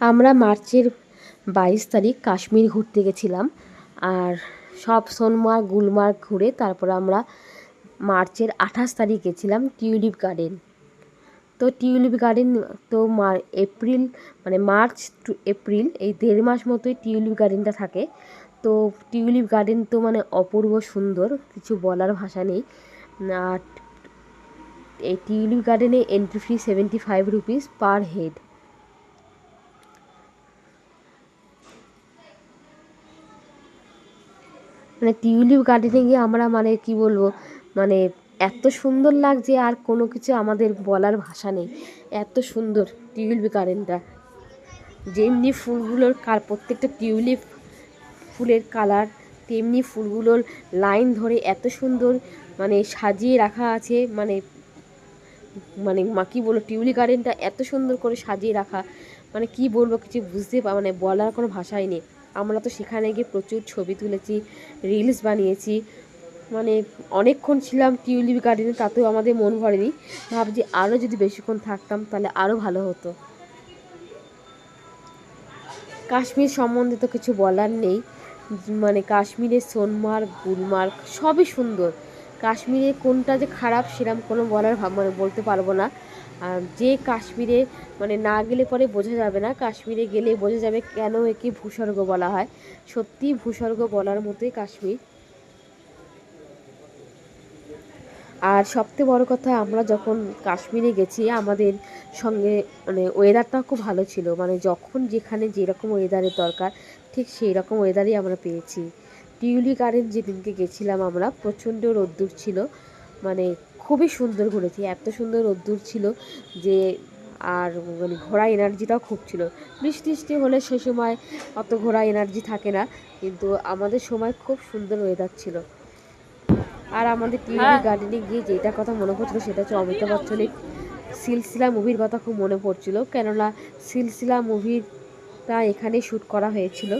আমরা মার্চের বাইশ তারিখ কাশ্মীর ঘুরতে গেছিলাম আর সব সোনমার্গ, গুলমার্গ ঘুরে তারপর আমরা মার্চের আঠাশ তারিখ গেছিলাম টিউলিপ গার্ডেন। তো টিউলিপ গার্ডেন তো মা, এপ্রিল মানে মার্চ টু এপ্রিল এই দেড় মাস মতোই টিউলিপ গার্ডেনটা থাকে। তো টিউলিপ গার্ডেন তো মানে অপূর্ব সুন্দর, কিছু বলার ভাষা নেই। আর এই টিউলিপ গার্ডেনে entry fee seventy five rupees per head মানে টিউলিপ গার্ডেনে গিয়ে আমরা মানে কি বলব মানে এত সুন্দর লাগছে আর কোনো কিছু আমাদের বলার ভাষা নেই। এত সুন্দর টিউলিপ গার্ডেনটা। যেমনি ফুলগুলোর কার, প্রত্যেকটা টিউলিপ ফুলের কালার, তেমনি ফুলগুলোর লাইন ধরে এত সুন্দর মানে সাজিয়ে রাখা আছে মানে মানে মা কী বলব, টিউলিপ গার্ডেনটা এত সুন্দর করে সাজিয়ে রাখা। মানে কি বলব, কিছু বুঝতে পা মানে বলার কোনো ভাষাই নেই। আমরা তো সেখানে গিয়ে প্রচুর ছবি তুলেছি রিলস বানিয়েছি। মানে অনেকক্ষণ ছিলাম টিউলিপ গার্ডেনে তাতেও আমাদের মন ভরেনি। ভাবছি আরও যদি বেশিক্ষণ থাকতাম, তাহলে আরও ভালো হতো। কাশ্মীর সম্বন্ধে তো কিছু বলার নেই। মানে কাশ্মীরের সোনমার্গ, গুলমার্গ সবই সুন্দর। কাশ্মীরে কোনটা যে খারাপ সেরকম কোনো বলার ভাব মানে বলতে পারব না। যে কাশ্মীরে মানে না গেলে পরে বোঝা যাবে না, কাশ্মীরে গেলে বোঝা যাবে কেন একে ভূস্বর্গ বলা হয়। সত্যি ভূস্বর্গ বলার মতোই কাশ্মীর। আর সবথেকে বড় কথা, আমরা যখন কাশ্মীরে গেছি, আমাদের সঙ্গে মানে ওয়েদারটাও খুব ভালো ছিল। মানে যখন যেখানে যেরকম ওয়েদারের দরকার, ঠিক সেই রকম ওয়েদারই আমরা পেয়েছি। টিউলি গার্ডেন যেদিনকে গেছিলাম আমরা, প্রচণ্ড রোদ্দুর ছিল। মানে খুবই সুন্দর ঘুরেছি। এত সুন্দর রোদ্দুর ছিল যে আর মানে ঘোরা এনার্জিটাও খুব ছিল। বৃষ্টি বৃষ্টি হলে সে সময় অত ঘোরা এনার্জি থাকে না কিন্তু আমাদের সময় খুব সুন্দর ওয়েদার ছিল। আর আমাদের টিউলি গার্ডেনে গিয়ে যেটা কথা মনে পড়ছিল সেটা হচ্ছে অমিতাভ বচ্চনের সিলসিলা মুভির কথা খুব মনে পড়ছিল। কেননা সিলসিলা মুভিটা এখানে শ্যুট করা হয়েছিল।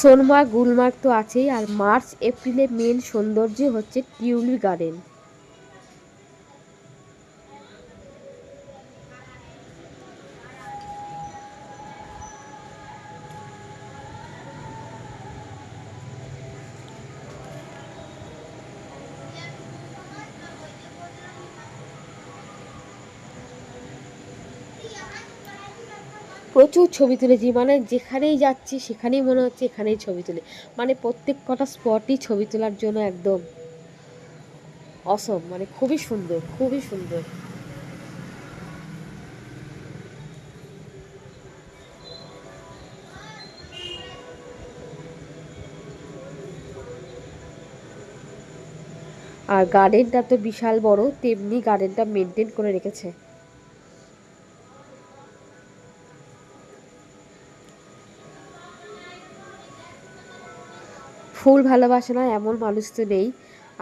সোনমার্গ গুলমার্গ তো আছেই আর মার্চ এপ্রিলে মেন সৌন্দর্য হচ্ছে টিউলি গার্ডেন। প্রচুর ছবি তুলেছি। মানে যেখানেই যাচ্ছি, সেখানেই মনে হচ্ছে এখানেই ছবি তুলে। মানে প্রত্যেক কটা স্পটই ছবি তোলার জন্য একদম অসম মানে খুবই সুন্দর খুবই সুন্দর। আর গার্ডেনটা তো বিশাল বড়, তেমনি গার্ডেনটা মেনটেন করে রেখেছে। ফুল ভালোবাসে না এমন মানুষ তো নেই।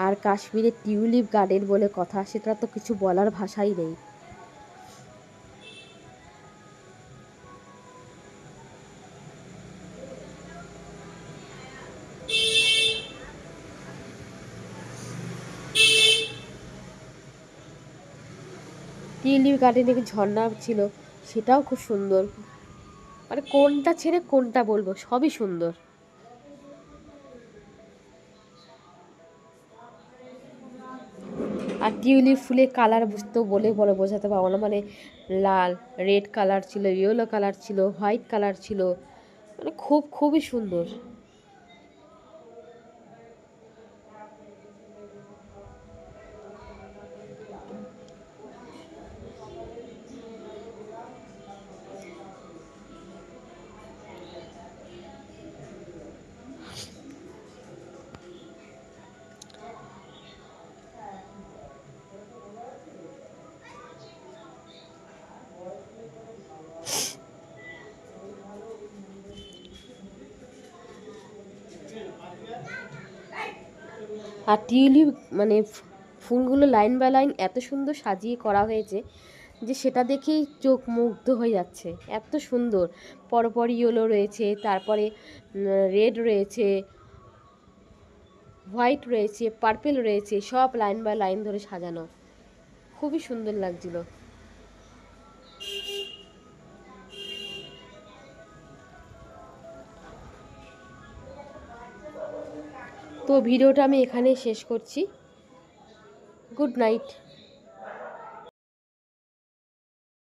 আর কাশ্মীরে টিউলিপ গার্ডেন বলে কথা, সেটা তো কিছু বলার ভাষাই নেই। টিউলিপ গার্ডেনে ঝর্ণা ছিল, সেটাও খুব সুন্দর। মানে কোনটা ছেড়ে কোনটা বলব, সবই সুন্দর। আর টিউলিপ ফুলে কালার বুঝতেও বলে বলে বোঝাতে পারব না। মানে লাল রেড কালার ছিল ইয়েলো কালার ছিল হোয়াইট কালার ছিল। মানে খুব, খুবই সুন্দর। আর টিউলিপ মানে ফুলগুলো লাইন বাই লাইন এত সুন্দর সাজিয়ে করা হয়েছে যে সেটা দেখেই চোখ মুগ্ধ হয়ে যাচ্ছে। এত সুন্দর। পরপর ইয়েলো রয়েছে, তারপরে রেড রয়েছে, হোয়াইট রয়েছে, পার্পেল রয়েছে, সব লাইন বাই লাইন ধরে সাজানো। খুবই সুন্দর লাগছিল। তো ভিডিওটা আমি এখানেই শেষ করছি। Good night.